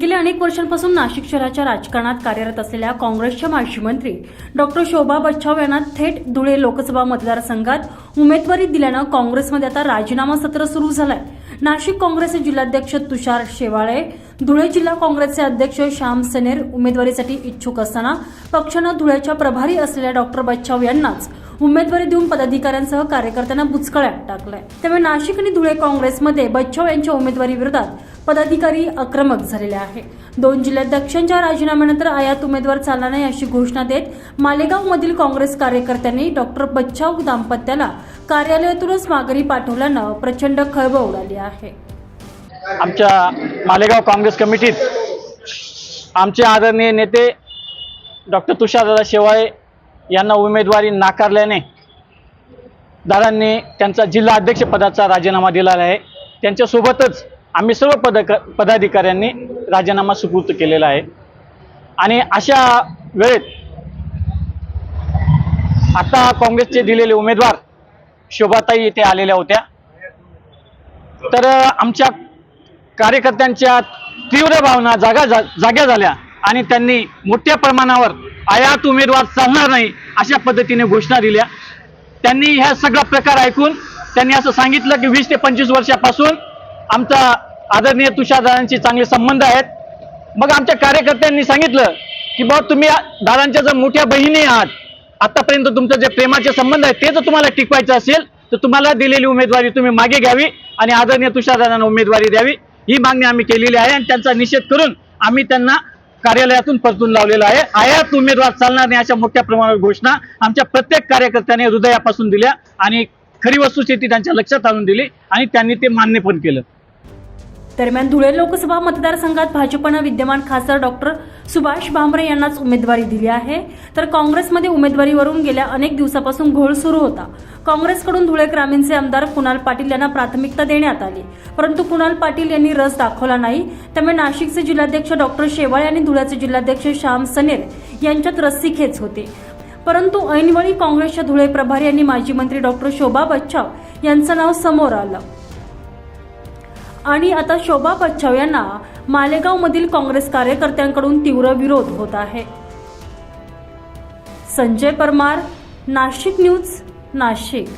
गेल्या अनेक वर्षांपासून नाशिक शहराच्या राजकारणात कार्यरत असलेल्या काँग्रेसच्या माजी मंत्री डॉक्टर शोभा बच्छाव यांना थेट धुळे लोकसभा मतदारसंघात उमेदवारी दिल्यानं काँग्रेसमध्ये आता राजीनामा सत्र सुरू झालंय. नाशिक काँग्रेसचे जिल्हाध्यक्ष तुषार शेवाळे धुळे जिल्हा काँग्रेसचे अध्यक्ष श्याम सनेर उमेदवारीसाठी इच्छुक असताना पक्षानं धुळ्याच्या प्रभारी असलेल्या डॉक्टर बच्छाव यांनाच उमेदवारी देऊन पदाधिकाऱ्यांसह कार्यकर्त्यांना बुचकळ्यात टाकलंय. त्यामुळे नाशिक आणि धुळे काँग्रेसमध्ये बच्छाव यांच्या उमेदवारी विरोधात पदाधिकारी आक्रमक झालेले आहे. दोन जिल्ह्यात दक्षिणच्या राजीनाम्यानंतर आयात उमेदवार चालणार नाही अशी घोषणा देत मालेगावमधील काँग्रेस कार्यकर्त्यांनी डॉक्टर बच्छाव दाम्पत्याला कार्यालयातूनच माघारी पाठवल्यानं प्रचंड खळबळ उडाली आहे. आमच्या मालेगाव काँग्रेस कमिटीत आमचे आदरणीय नेते डॉक्टर तुषारदादा शेवाळे यांना उमेदवारी नाकारल्याने दादांनी त्यांचा जिल्हा अध्यक्षपदाचा राजीनामा दिलेला आहे. त्यांच्यासोबतच आम्ही सर्व पद पदाधिकाऱ्यांनी राजीनामा सुपूर्द केलेला आहे. आणि अशा वेळेत आता काँग्रेसचे दिलेले उमेदवार शोभाताई इथे आलेल्या होत्या. तर आमच्या कार्यकर्त्यांच्या तीव्र भावना जागा जा जाग्या झाल्या आणि त्यांनी मोठ्या प्रमाणावर आयात उमेदवार चालणार नाही अशा पद्धतीने घोषणा दिल्या. त्यांनी ह्या सगळा प्रकार ऐकून त्यांनी असं सांगितलं की वीस ते पंचवीस वर्षापासून आमचा आदरणीय तुषारदादांशी चांगले संबंध आहेत. मग आमच्या कार्यकर्त्यांनी सांगितलं की बाबा तुम्ही दादांच्या जर मोठ्या बहिणी आहात आतापर्यंत तुमचं जे प्रेमाचे संबंध आहेत ते जर तुम्हाला टिकवायचं असेल तर तुम्हाला दिलेली उमेदवारी तुम्ही मागे घ्यावी आणि आदरणीय तुषारदादांना उमेदवारी द्यावी. ही मागणी आम्ही केलेली आहे आणि त्यांचा निषेध करून आम्ही त्यांना कार्यालयातून परतून लावलेला आहे. आयात उमेदवार चालणार नाही अशा मोठ्या प्रमाणावर घोषणा आमच्या प्रत्येक कार्यकर्त्याने हृदयापासून दिल्या आणि खरी वस्तुस्थिती त्यांच्या लक्षात आणून दिली आणि त्यांनी ते मान्य पण केलं. दरम्यान धुळे लोकसभा मतदारसंघात भाजपनं विद्यमान खासदार डॉक्टर सुभाष भामरे यांनाच उमेदवारी दिली आहे. तर काँग्रेसमध्ये उमेदवारीवरून गेल्या अनेक दिवसापासून घोळ सुरू होता. काँग्रेसकडून धुळे ग्रामीणचे आमदार कुणाल पाटील यांना प्राथमिकता देण्यात आली. परंतु कुणाल पाटील यांनी रस दाखवला नाही. त्यामुळे नाशिकचे जिल्हाध्यक्ष डॉक्टर शेवाळे आणि धुळ्याचे जिल्हाध्यक्ष श्याम सनेर यांच्यात रस्सीखेच होते. परंतु ऐनवेळी काँग्रेसच्या धुळे प्रभारी आणि माजी मंत्री डॉक्टर शोभा बच्चाव यांचं नाव समोर आलं. आणि आता शोभा बच्छाव यांना मालेगावमधील काँग्रेस कार्यकर्त्यांकडून तीव्र विरोध होत आहे. संजय परमार नाशिक न्यूज नाशिक.